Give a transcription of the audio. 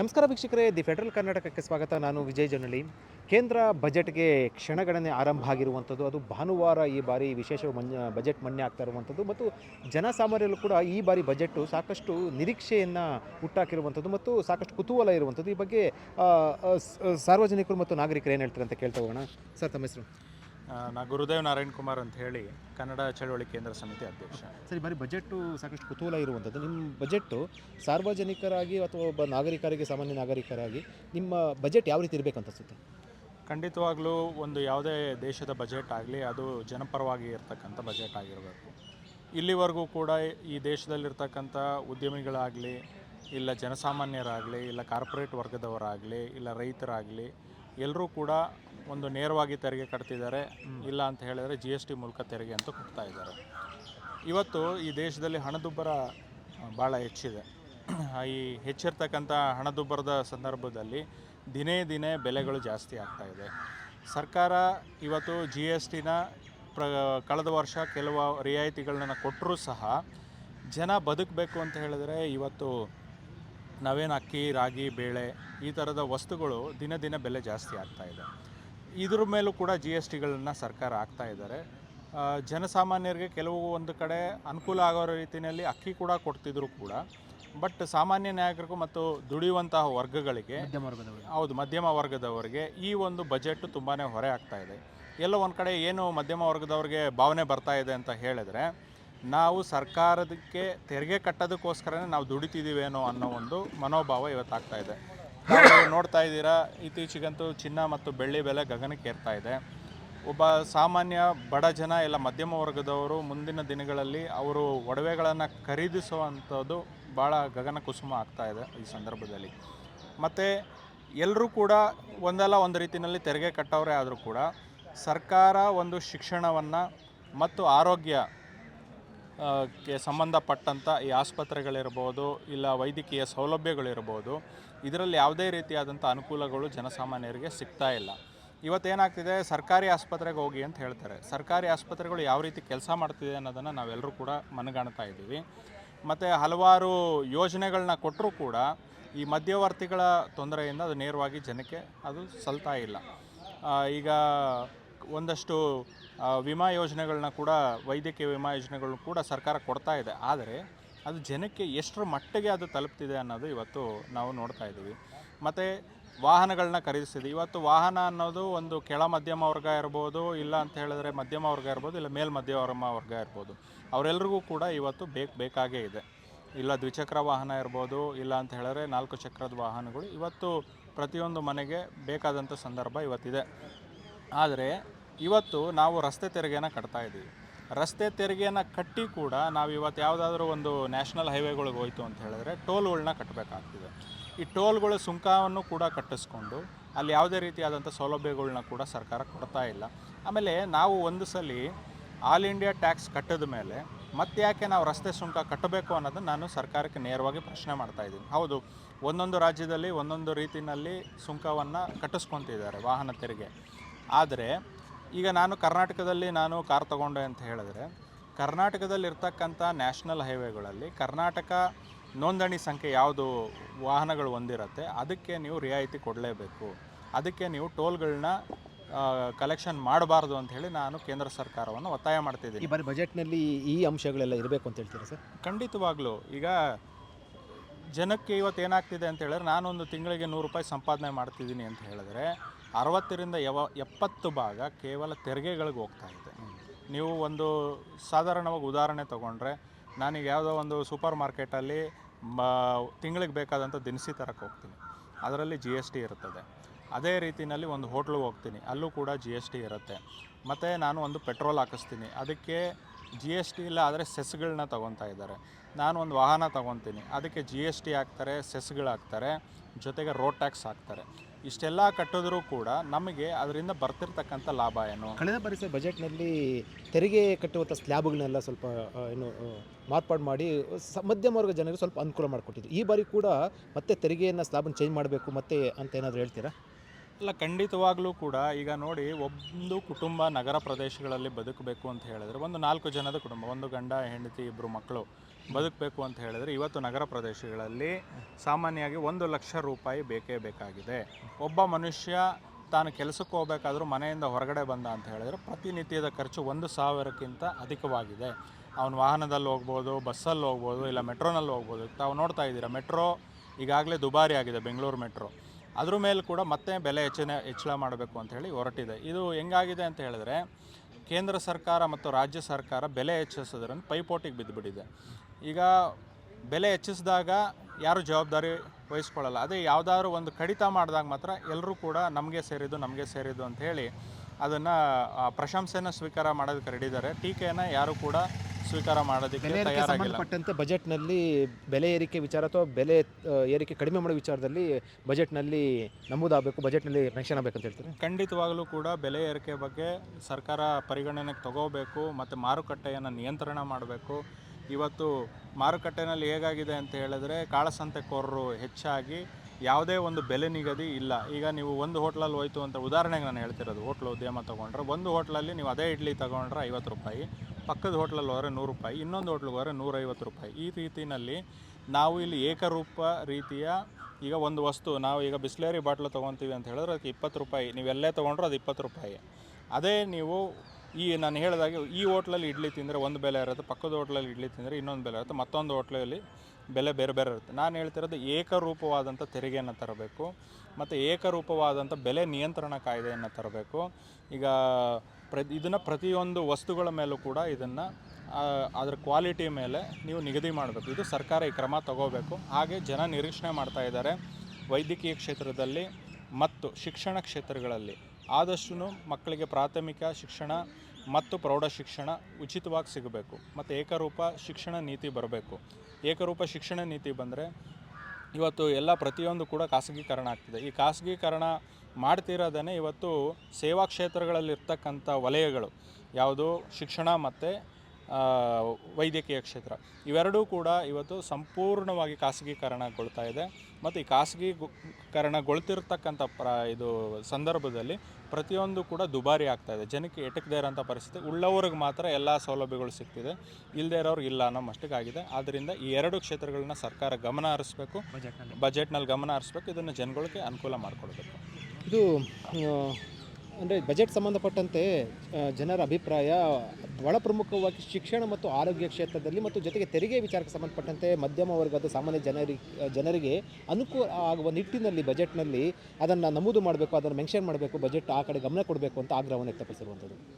ನಮಸ್ಕಾರ ವೀಕ್ಷಕರೇ, the federal ಕರ್ನಾಟಕಕ್ಕೆ ಸ್ವಾಗತ. ನಾನು ವಿಜಯ್ ಜನಳ್ಳಿ ಕೇಂದ್ರ ಬಜೆಟ್ಗೆ ಕ್ಷಣಗಣನೆ ಆರಂಭ ಆಗಿರುವಂಥದ್ದು, ಅದು ಭಾನುವಾರ ಈ ಬಾರಿ ವಿಶೇಷ ಮನ್ಯ, ಬಜೆಟ್ ಮನ್ಯ ಆಗ್ತಾ ಇರುವಂಥದ್ದು ಮತ್ತು ಜನಸಾಮಾನ್ಯರಲ್ಲೂ ಕೂಡ ಈ ಬಾರಿ ಬಜೆಟ್ಟು ಸಾಕಷ್ಟು ನಿರೀಕ್ಷೆಯನ್ನು ಹುಟ್ಟಾಕಿರುವಂಥದ್ದು ಮತ್ತು ಸಾಕಷ್ಟು ಕುತೂಹಲ ಇರುವಂಥದ್ದು. ಈ ಬಗ್ಗೆ ಸಾರ್ವಜನಿಕರು ಮತ್ತು ನಾಗರಿಕರು ಏನು ಹೇಳ್ತಾರೆ ಅಂತ ಕೇಳ್ತಾ ಹೋಗೋಣ. ಸರ್, ತಮ್ಮ ಹೆಸರು? ನಾ ಗುರುದೇವ್ ನಾರಾಯಣ್ ಕುಮಾರ್ ಅಂತ ಹೇಳಿ ಕನ್ನಡ ಚಳವಳಿ ಕೇಂದ್ರ ಸಮಿತಿ ಅಧ್ಯಕ್ಷ. ಸರಿ ಬರೀ ಬಜೆಟ್ಟು ಸಾಕಷ್ಟು ಕುತೂಹಲ ಇರುವಂಥದ್ದು ನಿಮ್ಮ ಬಜೆಟ್ಟು ಸಾರ್ವಜನಿಕರಾಗಿ ಅಥವಾ ಒಬ್ಬ ನಾಗರಿಕರಿಗೆ ಸಾಮಾನ್ಯ ನಾಗರಿಕರಾಗಿ ನಿಮ್ಮ ಬಜೆಟ್ ಯಾವ ರೀತಿ ಇರಬೇಕಂತ ಅನಿಸುತ್ತೆ? ಖಂಡಿತವಾಗ್ಲೂ ಒಂದು ಯಾವುದೇ ದೇಶದ ಬಜೆಟ್ ಆಗಲಿ ಅದು ಜನಪರವಾಗಿ ಇರ್ತಕ್ಕಂಥ ಬಜೆಟ್ ಆಗಿರಬೇಕು. ಇಲ್ಲಿವರೆಗೂ ಕೂಡ ಈ ದೇಶದಲ್ಲಿರ್ತಕ್ಕಂಥ ಉದ್ಯಮಿಗಳಾಗಲಿ ಇಲ್ಲ ಜನಸಾಮಾನ್ಯರಾಗಲಿ ಇಲ್ಲ ಕಾರ್ಪೊರೇಟ್ ವರ್ಗದವರಾಗಲಿ ಇಲ್ಲ ರೈತರಾಗಲಿ ಎಲ್ಲರೂ ಕೂಡ ಒಂದು ನೇರವಾಗಿ ತೆರಿಗೆ ಕಟ್ತಿದ್ದಾರೆ. ಇಲ್ಲ ಅಂತ ಹೇಳಿದರೆ ಜಿ ಎಸ್ ಟಿ ಮೂಲಕ ತೆರಿಗೆ ಅಂತ ಕೊಡ್ತಾ ಇದ್ದಾರೆ. ಇವತ್ತು ಈ ದೇಶದಲ್ಲಿ ಹಣದುಬ್ಬರ ಭಾಳ ಹೆಚ್ಚಿದೆ. ಈ ಹೆಚ್ಚಿರ್ತಕ್ಕಂಥ ಹಣದುಬ್ಬರದ ಸಂದರ್ಭದಲ್ಲಿ ದಿನೇ ದಿನೇ ಬೆಲೆಗಳು ಜಾಸ್ತಿ ಆಗ್ತಾ ಇದೆ. ಸರ್ಕಾರ ಇವತ್ತು ಜಿ ಎಸ್ ಟಿನ ಪ್ರ, ಕಳೆದ ವರ್ಷ ಕೆಲವು ರಿಯಾಯಿತಿಗಳನ್ನ ಕೊಟ್ಟರೂ ಸಹ ಜನ ಬದುಕಬೇಕು ಅಂತ ಹೇಳಿದ್ರೆ ಇವತ್ತು ನಾವೇನು ಅಕ್ಕಿ ರಾಗಿ ಬೇಳೆ ಈ ಥರದ ವಸ್ತುಗಳು ದಿನ ದಿನ ಬೆಲೆ ಜಾಸ್ತಿ ಆಗ್ತಾ ಇದೆ. ಇದ್ರ ಮೇಲೂ ಕೂಡ ಜಿ ಎಸ್ ಟಿಗಳನ್ನು ಸರ್ಕಾರ ಹಾಕ್ತಾ ಇದ್ದಾರೆ. ಜನಸಾಮಾನ್ಯರಿಗೆ ಕೆಲವು ಒಂದು ಕಡೆ ಅನುಕೂಲ ಆಗೋ ರೀತಿಯಲ್ಲಿ ಅಕ್ಕಿ ಕೂಡ ಕೊಡ್ತಿದ್ರು ಕೂಡ. ಬಟ್ ಸಾಮಾನ್ಯ ನಾಯಕರಿಗೂ ಮತ್ತು ದುಡಿಯುವಂತಹ ವರ್ಗಗಳಿಗೆ ಹೌದು ಮಧ್ಯಮ ವರ್ಗದವರಿಗೆ ಈ ಒಂದು ಬಜೆಟ್ ತುಂಬಾ ಹೊರೆ ಆಗ್ತಾ ಇದೆ. ಎಲ್ಲ ಒಂದು ಕಡೆ ಏನು ಮಧ್ಯಮ ವರ್ಗದವ್ರಿಗೆ ಭಾವನೆ ಬರ್ತಾ ಇದೆ ಅಂತ ಹೇಳಿದ್ರೆ ನಾವು ಸರ್ಕಾರದಕ್ಕೆ ತೆರಿಗೆ ಕಟ್ಟೋದಕ್ಕೋಸ್ಕರನೇ ನಾವು ದುಡಿತಿದ್ದೀವೇನೋ ಅನ್ನೋ ಒಂದು ಮನೋಭಾವ ಇವತ್ತಾಗ್ತಾ ಇದೆ. ನೋಡ್ತಾ ಇದ್ದೀರಾ, ಇತ್ತೀಚೆಗಂತೂ ಚಿನ್ನ ಮತ್ತು ಬೆಳ್ಳಿ ಬೆಲೆ ಗಗನಕ್ಕೆ ಏರ್ತಾ ಇದೆ. ಒಬ್ಬ ಸಾಮಾನ್ಯ ಬಡ ಜನ ಎಲ್ಲ ಮಧ್ಯಮ ವರ್ಗದವರು ಮುಂದಿನ ದಿನಗಳಲ್ಲಿ ಅವರು ಒಡವೆಗಳನ್ನು ಖರೀದಿಸುವಂಥದ್ದು ಭಾಳ ಗಗನ ಕುಸುಮ ಆಗ್ತಾ ಇದೆ ಈ ಸಂದರ್ಭದಲ್ಲಿ. ಮತ್ತು ಎಲ್ಲರೂ ಕೂಡ ಒಂದಲ್ಲ ಒಂದು ರೀತಿಯಲ್ಲಿ ತೆರಿಗೆ ಕಟ್ಟೋರೇ ಆದರೂ ಕೂಡ ಸರ್ಕಾರ ಒಂದು ಶಿಕ್ಷಣವನ್ನು ಮತ್ತು ಆರೋಗ್ಯ ಕ್ಕೆ ಸಂಬಂಧಪಟ್ಟಂಥ ಈ ಆಸ್ಪತ್ರೆಗಳಿರ್ಬೋದು ಇಲ್ಲ ವೈದ್ಯಕೀಯ ಸೌಲಭ್ಯಗಳಿರ್ಬೋದು, ಇದರಲ್ಲಿ ಯಾವುದೇ ರೀತಿಯಾದಂಥ ಅನುಕೂಲಗಳು ಜನಸಾಮಾನ್ಯರಿಗೆ ಸಿಗ್ತಾ ಇಲ್ಲ. ಇವತ್ತೇನಾಗ್ತಿದೆ, ಸರ್ಕಾರಿ ಆಸ್ಪತ್ರೆಗೆ ಹೋಗಿ ಅಂತ ಹೇಳ್ತಾರೆ. ಸರ್ಕಾರಿ ಆಸ್ಪತ್ರೆಗಳು ಯಾವ ರೀತಿ ಕೆಲಸ ಮಾಡ್ತಿದೆ ಅನ್ನೋದನ್ನು ನಾವೆಲ್ಲರೂ ಕೂಡ ಮನಗಾಣ್ತಾ ಇದ್ದೀವಿ. ಮತ್ತು ಹಲವಾರು ಯೋಜನೆಗಳನ್ನ ಕೊಟ್ಟರೂ ಕೂಡ ಈ ಮಧ್ಯವರ್ತಿಗಳ ತೊಂದರೆಯಿಂದ ಅದು ನೇರವಾಗಿ ಜನಕ್ಕೆ ಅದು ಸಲ್ತಾ ಇಲ್ಲ. ಈಗ ಒಂದಷ್ಟು ವಿಮಾ ಯೋಜನೆಗಳನ್ನ ಕೂಡ, ವೈದ್ಯಕೀಯ ವಿಮಾ ಯೋಜನೆಗಳನ್ನ ಕೂಡ ಸರ್ಕಾರ ಕೊಡ್ತಾ ಇದೆ. ಆದರೆ, ಅದು ಜನಕ್ಕೆ ಎಷ್ಟರ ಮಟ್ಟಿಗೆ ಅದು ತಲುಪ್ತಿದೆ ಅನ್ನೋದು ಇವತ್ತು ನಾವು ನೋಡ್ತಾ ಇದ್ದೀವಿ. ಮತ್ತು ವಾಹನಗಳನ್ನ ಖರೀದಿಸಿದೆ ಇವತ್ತು ವಾಹನ ಅನ್ನೋದು ಒಂದು ಕೆಳ ಮಧ್ಯಮ ವರ್ಗ ಇರ್ಬೋದು, ಇಲ್ಲ ಅಂತ ಹೇಳಿದ್ರೆ ಮಧ್ಯಮ ವರ್ಗ ಇರ್ಬೋದು, ಇಲ್ಲ ಮೇಲ್ ಮಧ್ಯಮ ವರ್ಗ ಇರ್ಬೋದು. ಅವರೆಲ್ಲರಿಗೂ ಕೂಡ ಇವತ್ತು ಬೇಕು, ಬೇಕಾಗೇ ಇದೆ. ಇಲ್ಲ ದ್ವಿಚಕ್ರ ವಾಹನ ಇರ್ಬೋದು, ಇಲ್ಲ ಅಂತ ಹೇಳಿದ್ರೆ ನಾಲ್ಕು ಚಕ್ರದ ವಾಹನಗಳು. ಇವತ್ತು ಪ್ರತಿಯೊಂದು ಮನೆಗೆ ಬೇಕಾದಂಥ ಸಂದರ್ಭ ಇವತ್ತಿದೆ. ಆದರೆ ಇವತ್ತು ನಾವು ರಸ್ತೆ ತೆರಿಗೆಯನ್ನು ಕಟ್ತಾ ಇದ್ದೀವಿ. ರಸ್ತೆ ತೆರಿಗೆಯನ್ನು ಕಟ್ಟಿ ಕೂಡ ನಾವು ಇವತ್ತು ಯಾವುದಾದ್ರೂ ಒಂದು ನ್ಯಾಷನಲ್ ಹೈವೇಗಳಿಗೆ ಹೋಯಿತು ಅಂತ ಹೇಳಿದ್ರೆ ಟೋಲ್ಗಳನ್ನ ಕಟ್ಟಬೇಕಾಗ್ತಿದೆ ಈ ಟೋಲ್ಗಳ ಸುಂಕವನ್ನು ಕೂಡ ಕಟ್ಟಿಸ್ಕೊಂಡು ಅಲ್ಲಿ ಯಾವುದೇ ರೀತಿಯಾದಂಥ ಸೌಲಭ್ಯಗಳನ್ನ ಕೂಡ ಸರ್ಕಾರ ಕೊಡ್ತಾ ಇಲ್ಲ. ಆಮೇಲೆ ನಾವು ಒಂದು ಸಲ ಆಲ್ ಇಂಡಿಯಾ ಟ್ಯಾಕ್ಸ್ ಕಟ್ಟಿದ ಮೇಲೆ ಮತ್ತೆ ಯಾಕೆ ನಾವು ರಸ್ತೆ ಸುಂಕ ಕಟ್ಟಬೇಕು ಅನ್ನೋದನ್ನು ನಾನು ಸರ್ಕಾರಕ್ಕೆ ನೇರವಾಗಿ ಪ್ರಶ್ನೆ ಮಾಡ್ತಾ ಇದ್ದೀನಿ. ಹೌದು, ಒಂದೊಂದು ರಾಜ್ಯದಲ್ಲಿ ಒಂದೊಂದು ರೀತಿಯಲ್ಲಿ ಸುಂಕವನ್ನು ಕಟ್ಟಿಸ್ಕೊತಿದ್ದಾರೆ ವಾಹನ ತೆರಿಗೆ. ಆದರೆ ಈಗ ನಾನು ಕರ್ನಾಟಕದಲ್ಲಿ ನಾನು ಕಾರ್ ತಗೊಂಡೆ ಅಂತ ಹೇಳಿದ್ರೆ ಕರ್ನಾಟಕದಲ್ಲಿರ್ತಕ್ಕಂಥ ನ್ಯಾಷನಲ್ ಹೈವೇಗಳಲ್ಲಿ ಕರ್ನಾಟಕ ನೋಂದಣಿ ಸಂಖ್ಯೆ ಯಾವುದು ವಾಹನಗಳು ಹೊಂದಿರುತ್ತೆ ಅದಕ್ಕೆ ನೀವು ರಿಯಾಯಿತಿ ಕೊಡಲೇಬೇಕು. ಅದಕ್ಕೆ ನೀವು ಟೋಲ್ಗಳನ್ನ ಕಲೆಕ್ಷನ್ ಮಾಡಬಾರ್ದು ಅಂತ ಹೇಳಿ ನಾನು ಕೇಂದ್ರ ಸರ್ಕಾರವನ್ನು ಒತ್ತಾಯ ಮಾಡ್ತಿದ್ದೀನಿ. ಈ ಬಾರಿ ಬಜೆಟ್ನಲ್ಲಿ ಈ ಅಂಶಗಳೆಲ್ಲ ಇರಬೇಕು ಅಂತ ಹೇಳ್ತೀರಾ ಸರ್? ಖಂಡಿತವಾಗ್ಲೂ. ಈಗ ಜನಕ್ಕೆ ಇವತ್ತು ಏನಾಗ್ತಿದೆ ಅಂತ ಹೇಳಿದ್ರೆ, ನಾನೊಂದು ತಿಂಗಳಿಗೆ ನೂರು ರೂಪಾಯಿ ಸಂಪಾದನೆ ಮಾಡ್ತಿದ್ದೀನಿ ಅಂತ ಹೇಳಿದ್ರೆ, ಅರವತ್ತರಿಂದ ಯವ ಎಪ್ಪತ್ತು ಭಾಗ ಕೇವಲ ತೆರಿಗೆಗಳಿಗೆ ಹೋಗ್ತಾ ಇದೆ. ನೀವು ಒಂದು ಸಾಧಾರಣವಾಗಿ ಉದಾಹರಣೆ ತೊಗೊಂಡ್ರೆ, ನಾನೀಗ ಯಾವುದೋ ಒಂದು ಸೂಪರ್ ಮಾರ್ಕೆಟಲ್ಲಿ ಮ, ತಿಂಗಳಿಗೆ ಬೇಕಾದಂಥ ದಿನಸಿ ತರಕ್ಕೆ ಹೋಗ್ತೀನಿ. ಅದರಲ್ಲಿ ಜಿ ಎಸ್ ಟಿ ಇರ್ತದೆ ಅದೇ ರೀತಿಯಲ್ಲಿ ಒಂದು ಹೋಟ್ಲಿಗೆ ಹೋಗ್ತೀನಿ. ಅಲ್ಲೂ ಕೂಡ ಜಿ ಎಸ್ ಟಿ ಇರುತ್ತೆ. ಮತ್ತು ನಾನು ಒಂದು ಪೆಟ್ರೋಲ್ ಹಾಕಿಸ್ತೀನಿ. ಅದಕ್ಕೆ ಜಿ ಎಸ್ ಟಿ ಇಲ್ಲ ಆದರೆ ಸೆಸ್ಗಳನ್ನ ತೊಗೊತಾ ಇದ್ದಾರೆ. ನಾನು ಒಂದು ವಾಹನ ತೊಗೊತೀನಿ ಅದಕ್ಕೆ ಜಿ ಎಸ್ ಟಿ ಹಾಕ್ತಾರೆ, ಸೆಸ್ಗಳು ಹಾಕ್ತಾರೆ, ಜೊತೆಗೆ ರೋಡ್ ಟ್ಯಾಕ್ಸ್ ಹಾಕ್ತಾರೆ. ಇಷ್ಟೆಲ್ಲ ಕಟ್ಟಿದ್ರೂ ಕೂಡ ನಮಗೆ ಅದರಿಂದ ಬರ್ತಿರ್ತಕ್ಕಂಥ ಲಾಭ ಏನು? ಕಳೆದ ಬಾರಿ ಬಜೆಟ್ನಲ್ಲಿ ತೆರಿಗೆ ಕಟ್ಟುವಂಥ ಸ್ಲ್ಯಾಬ್ಗಳನ್ನೆಲ್ಲ ಸ್ವಲ್ಪ ಏನು ಮಾರ್ಪಾಡು ಮಾಡಿ, ಸ, ಮಧ್ಯಮ ವರ್ಗ ಜನರಿಗೆ ಸ್ವಲ್ಪ ಅನುಕೂಲ ಮಾಡಿಕೊಟ್ಟಿದ್ದು ಈ ಬಾರಿ ಕೂಡ ಮತ್ತೆ ತೆರಿಗೆಯನ್ನು ಸ್ಲ್ಯಾಬನ್ನು ಚೇಂಜ್ ಮಾಡಬೇಕು ಮತ್ತೆ ಅಂತ ಏನಾದರೂ ಹೇಳ್ತೀರಾ? ಅಲ್ಲ, ಖಂಡಿತವಾಗ್ಲೂ ಕೂಡ ಈಗ ನೋಡಿ ಒಂದು ಕುಟುಂಬ ನಗರ ಪ್ರದೇಶಗಳಲ್ಲಿ ಬದುಕಬೇಕು ಅಂತ ಹೇಳಿದ್ರೆ, ಒಂದು ನಾಲ್ಕು ಜನದ ಕುಟುಂಬ, ಒಂದು ಗಂಡ, ಹೆಂಡತಿ ಇಬ್ಬರು ಮಕ್ಕಳು ಬದುಕಬೇಕು ಅಂತ ಹೇಳಿದ್ರೆ ಇವತ್ತು ನಗರ ಪ್ರದೇಶಗಳಲ್ಲಿ ಸಾಮಾನ್ಯವಾಗಿ ಒಂದು ಲಕ್ಷ ರೂಪಾಯಿ ಬೇಕೇ ಬೇಕಾಗಿದೆ. ಒಬ್ಬ ಮನುಷ್ಯ ತಾನು ಕೆಲಸಕ್ಕೆ ಹೋಗಬೇಕಾದ್ರೂ ಮನೆಯಿಂದ ಹೊರಗಡೆ ಬಂದ ಅಂತ ಹೇಳಿದ್ರೆ ಪ್ರತಿನಿತ್ಯದ ಖರ್ಚು ಒಂದು ಸಾವಿರಕ್ಕಿಂತ ಅಧಿಕವಾಗಿದೆ. ಅವನು ವಾಹನದಲ್ಲಿ ಹೋಗ್ಬೋದು, ಬಸ್ಸಲ್ಲಿ ಹೋಗ್ಬೋದು, ಇಲ್ಲ ಮೆಟ್ರೋನಲ್ಲಿ ಹೋಗ್ಬೋದು. ತಾವು ನೋಡ್ತಾ ಇದ್ದೀರಾ, ಮೆಟ್ರೋ ಈಗಾಗಲೇ ದುಬಾರಿ ಆಗಿದೆ, ಬೆಂಗಳೂರು ಮೆಟ್ರೋ. ಅದ್ರ ಮೇಲೆ ಕೂಡ ಮತ್ತೆ ಬೆಲೆ ಹೆಚ್ಚಿನ, ಹೆಚ್ಚಳ ಮಾಡಬೇಕು ಅಂತ ಹೇಳಿ ಹೊರಟಿದೆ. ಇದು ಹೆಂಗಾಗಿದೆ ಅಂತ ಹೇಳಿದ್ರೆ, ಕೇಂದ್ರ ಸರ್ಕಾರ ಮತ್ತು ರಾಜ್ಯ ಸರ್ಕಾರ ಬೆಲೆ ಹೆಚ್ಚಿಸೋದ್ರಿಂದ ಪೈಪೋಟಿಗೆ ಬಿದ್ದುಬಿಟ್ಟಿದೆ. ಈಗ ಬೆಲೆ ಹೆಚ್ಚಿಸಿದಾಗ ಯಾರು ಜವಾಬ್ದಾರಿ ವಹಿಸ್ಕೊಳ್ಳಲ್ಲ. ಅದೇ ಯಾವುದಾದ್ರು ಒಂದು ಕಡಿತ ಮಾಡಿದಾಗ ಮಾತ್ರ ಎಲ್ಲರೂ ಕೂಡ ನಮಗೆ ಸೇರಿದ್ದು ನಮಗೆ ಸೇರಿದ್ದು ಅಂತ ಹೇಳಿ ಅದನ್ನು ಪ್ರಶಂಸೆನ ಸ್ವೀಕಾರ ಮಾಡೋದಕ್ಕೆ ರೆಡಿದ್ದಾರೆ ಟೀಕೆಯನ್ನು ಯಾರು ಕೂಡ ಸ್ವೀಕಾರ ಮಾಡೋದಕ್ಕೆ ಬೆಲೆ ಏರಿಕೆ ತಯಾರಾಗಿಲ್ಲ. ಸಂಬಂಧಪಟ್ಟಂತೆ ಬಜೆಟ್ನಲ್ಲಿ ಬೆಲೆ ಏರಿಕೆ ವಿಚಾರ ಅಥವಾ ಬೆಲೆ ಆ, ಏರಿಕೆ ಕಡಿಮೆ ಮಾಡೋ ವಿಚಾರದಲ್ಲಿ ಬಜೆಟ್ನಲ್ಲಿ ನಮೂದಾಗಬೇಕು ಬಜೆಟ್ನಲ್ಲಿ ಮೆನ್ಷನ್ ಆಗಬೇಕು ಅಂತ ಹೇಳ್ತಾರೆ? ಖಂಡಿತವಾಗಲೂ ಕೂಡ ಬೆಲೆ ಏರಿಕೆ ಬಗ್ಗೆ ಸರ್ಕಾರ ಪರಿಗಣನೆಗೆ ತಗೋಬೇಕು ಮತ್ತು ಮಾರುಕಟ್ಟೆಯನ್ನು ನಿಯಂತ್ರಣ ಮಾಡಬೇಕು. ಇವತ್ತು ಮಾರುಕಟ್ಟೆನಲ್ಲಿ ಹೇಗಾಗಿದೆ ಅಂತ ಹೇಳಿದ್ರೆ ಕಾಳಸಂತೆಕೋರರು ಹೆಚ್ಚಾಗಿ ಯಾವುದೇ ಒಂದು ಬೆಲೆ ನಿಗದಿ ಇಲ್ಲ. ಈಗ ನೀವು ಒಂದು ಹೋಟ್ಲಲ್ಲಿ ಹೋಯ್ತು ಅಂತ ಉದಾಹರಣೆಗೆ ನಾನು ಹೇಳ್ತಿರೋದು ಹೋಟ್ಲು ಉದ್ಯಮ ತೊಗೊಂಡ್ರೆ ಒಂದು ಹೋಟ್ಲಲ್ಲಿ ನೀವು ಅದೇ ಇಡ್ಲಿ ತೊಗೊಂಡ್ರೆ ಐವತ್ತು ರೂಪಾಯಿ ಪಕ್ಕದ ಹೋಟ್ಲಲ್ಲಿ ಹೋದರೆ ನೂರು ರೂಪಾಯಿ, ಇನ್ನೊಂದು ಹೋಟ್ಲಿಗೆ ಹೋದರೆ ನೂರೈವತ್ತು ರೂಪಾಯಿ. ಈ ರೀತಿಯಲ್ಲಿ ನಾವು ಇಲ್ಲಿ ಏಕರೂಪ ರೀತಿಯ ಈಗ ಒಂದು ವಸ್ತು, ನಾವು ಈಗ ಬಿಸ್ಲೇರಿ ಬಾಟ್ಲು ತೊಗೊತೀವಿ ಅಂತ ಹೇಳಿದ್ರೆ ಅದಕ್ಕೆ ಇಪ್ಪತ್ತು ರೂಪಾಯಿ. ನೀವೆಲ್ಲೇ ತೊಗೊಂಡ್ರು ಅದು ಇಪ್ಪತ್ತು ರೂಪಾಯಿ. ಅದೇ ನೀವು ಈ ನಾನು ಹೇಳಿದಾಗೆ ಈ ಹೋಟ್ಲಲ್ಲಿ ಇಡ್ಲಿ ತಿಂದರೆ ಒಂದು ಬೆಲೆ ಇರುತ್ತೆ, ಪಕ್ಕದ ಹೋಟ್ಲಲ್ಲಿ ಇಡ್ಲಿ ತಿಂದರೆ ಇನ್ನೊಂದು ಬೆಲೆ ಇರುತ್ತೆ, ಮತ್ತೊಂದು ಹೋಟ್ಲಲ್ಲಿ ಬೆಲೆ ಬೇರೆ ಬೇರೆ ಇರುತ್ತೆ. ನಾನು ಹೇಳ್ತಿರೋದು ಏಕರೂಪವಾದಂಥ ತೆರಿಗೆಯನ್ನು ತರಬೇಕು, ಮತ್ತು ಏಕರೂಪವಾದಂಥ ಬೆಲೆ ನಿಯಂತ್ರಣ ಕಾಯ್ದೆಯನ್ನು ತರಬೇಕು. ಈಗ ಪ್ರ ಇದನ್ನು ಪ್ರತಿಯೊಂದು ವಸ್ತುಗಳ ಮೇಲೂ ಕೂಡ ಇದನ್ನು ಅದರ ಕ್ವಾಲಿಟಿ ಮೇಲೆ ನೀವು ನಿಗದಿ ಮಾಡಬೇಕು. ಇದು ಸರ್ಕಾರ ಈ ಕ್ರಮ ತಗೋಬೇಕು. ಹಾಗೆ ಜನ ನಿರೀಕ್ಷಣೆ ಮಾಡ್ತಾ ಇದ್ದಾರೆ. ವೈದ್ಯಕೀಯ ಕ್ಷೇತ್ರದಲ್ಲಿ ಮತ್ತು ಶಿಕ್ಷಣ ಕ್ಷೇತ್ರಗಳಲ್ಲಿ. ಆದಷ್ಟು ಮಕ್ಕಳಿಗೆ ಪ್ರಾಥಮಿಕ ಶಿಕ್ಷಣ ಮತ್ತು ಪ್ರೌಢ ಶಿಕ್ಷಣ ಉಚಿತವಾಗಿ ಸಿಗಬೇಕು. ಮತ್ತು ಏಕರೂಪ ಶಿಕ್ಷಣ ನೀತಿ ಬರಬೇಕು. ಏಕರೂಪ ಶಿಕ್ಷಣ ನೀತಿ ಬಂದರೆ ಇವತ್ತು ಎಲ್ಲ ಪ್ರತಿಯೊಂದು ಕೂಡ ಖಾಸಗೀಕರಣ ಆಗ್ತಿದೆ. ಈ ಖಾಸಗೀಕರಣ ಮಾಡ್ತಿರೋದೇ ಇವತ್ತು ಸೇವಾ ಕ್ಷೇತ್ರಗಳಲ್ಲಿರ್ತಕ್ಕಂಥ ವಲಯಗಳು ಯಾವುದು ಶಿಕ್ಷಣ ಮತ್ತು ವೈದ್ಯಕೀಯ ಕ್ಷೇತ್ರ. ಇವೆರಡೂ ಕೂಡ ಇವತ್ತು ಸಂಪೂರ್ಣವಾಗಿ ಖಾಸಗೀಕರಣಗೊಳ್ತಾ ಇದೆ. ಮತ್ತು ಈ ಖಾಸಗೀಕರಣಗೊಳ್ತಿರ್ತಕ್ಕಂಥ ಪ್ರ ಇದು ಸಂದರ್ಭದಲ್ಲಿ ಪ್ರತಿಯೊಂದು ಕೂಡ ದುಬಾರಿ ಆಗ್ತಾ ಇದೆ. ಜನಕ್ಕೆ ಎಟಕದೇ ಇರೋಂಥ ಪರಿಸ್ಥಿತಿ. ಉಳ್ಳವ್ರಿಗೆ ಮಾತ್ರ ಎಲ್ಲ ಸೌಲಭ್ಯಗಳು ಸಿಗ್ತಿದೆ. ಇಲ್ಲದೇ ಇರೋರ್ಗೆ ಇಲ್ಲ ಅನ್ನೋ ಮಟ್ಟಿಗಾಗಿದೆ ಆದ್ದರಿಂದ ಈ ಎರಡು ಕ್ಷೇತ್ರಗಳನ್ನ ಸರ್ಕಾರ ಗಮನ ಹರಿಸ್ಬೇಕು. ಬಜೆಟ್ನಲ್ಲಿ. ಬಜೆಟ್ನಲ್ಲಿ ಗಮನ ಹರಿಸ್ಬೇಕು. ಇದನ್ನು ಜನಗಳಿಗೆ ಅನುಕೂಲ ಮಾಡಿಕೊಡ್ಬೇಕು ಇದು ಅಂದರೆ ಬಜೆಟ್ ಸಂಬಂಧಪಟ್ಟಂತೆ ಜನರ ಅಭಿಪ್ರಾಯ ಬಹಳ ಪ್ರಮುಖವಾಗಿ ಶಿಕ್ಷಣ ಮತ್ತು ಆರೋಗ್ಯ ಕ್ಷೇತ್ರದಲ್ಲಿ ಮತ್ತು ಜೊತೆಗೆ ತೆರಿಗೆ ವಿಚಾರಕ್ಕೆ ಸಂಬಂಧಪಟ್ಟಂತೆ ಮಧ್ಯಮ ವರ್ಗದ ಸಾಮಾನ್ಯ ಜನರಿಗೆ ಜನರಿಗೆ ಅನುಕೂಲ ಆಗುವ ನಿಟ್ಟಿನಲ್ಲಿ ಬಜೆಟ್ನಲ್ಲಿ ಅದನ್ನು ನಮೂದು ಮಾಡಬೇಕು, ಅದನ್ನು ಮೆನ್ಷನ್ ಮಾಡಬೇಕು ಬಜೆಟ್ ಆ ಕಡೆ ಗಮನ ಕೊಡಬೇಕು ಅಂತ ಆಗ್ರಹವನ್ನು ವ್ಯಕ್ತಪಡಿಸಿರುವಂಥದ್ದು.